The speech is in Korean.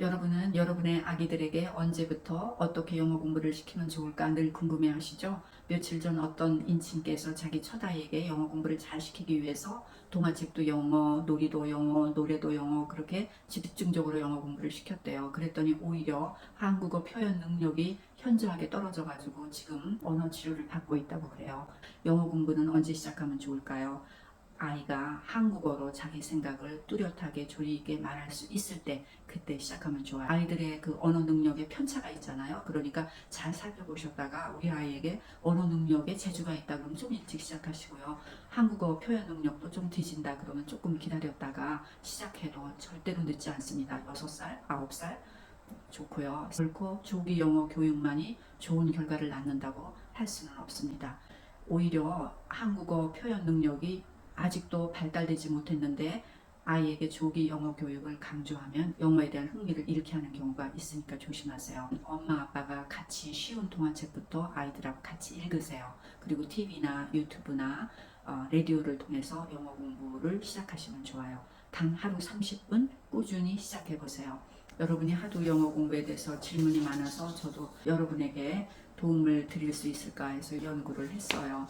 여러분은 여러분의 아기들에게 언제부터 어떻게 영어 공부를 시키면 좋을까 늘 궁금해 하시죠? 며칠 전 어떤 인친께서 자기 첫아이에게 영어 공부를 잘 시키기 위해서 동화책도 영어, 놀이도 영어, 노래도 영어 그렇게 집중적으로 영어 공부를 시켰대요. 그랬더니 오히려 한국어 표현 능력이 현저하게 떨어져 가지고 지금 언어 치료를 받고 있다고 그래요. 영어 공부는 언제 시작하면 좋을까요? 아이가 한국어로 자기 생각을 뚜렷하게 조리 있게 말할 수 있을 때 그때 시작하면 좋아요. 아이들의 그 언어 능력에 편차가 있잖아요. 그러니까 잘 살펴보셨다가 우리 아이에게 언어 능력에 재주가 있다 그러면 좀 일찍 시작하시고요. 한국어 표현 능력도 좀 뒤진다 그러면 조금 기다렸다가 시작해도 절대로 늦지 않습니다. 6살, 9살 좋고요. 결코 조기 영어 교육만이 좋은 결과를 낳는다고 할 수는 없습니다. 오히려 한국어 표현 능력이 아직도 발달되지 못했는데 아이에게 조기 영어 교육을 강조하면 영어에 대한 흥미를 잃게 하는 경우가 있으니까 조심하세요. 엄마 아빠가 같이 쉬운 동화책부터 아이들하고 같이 읽으세요. 그리고 TV나 유튜브나 어, 라디오를 통해서 영어 공부를 시작하시면 좋아요. 단 하루 30분 꾸준히 시작해 보세요. 여러분이 하도 영어 공부에 대해서 질문이 많아서 저도 여러분에게 도움을 드릴 수 있을까 해서 연구를 했어요.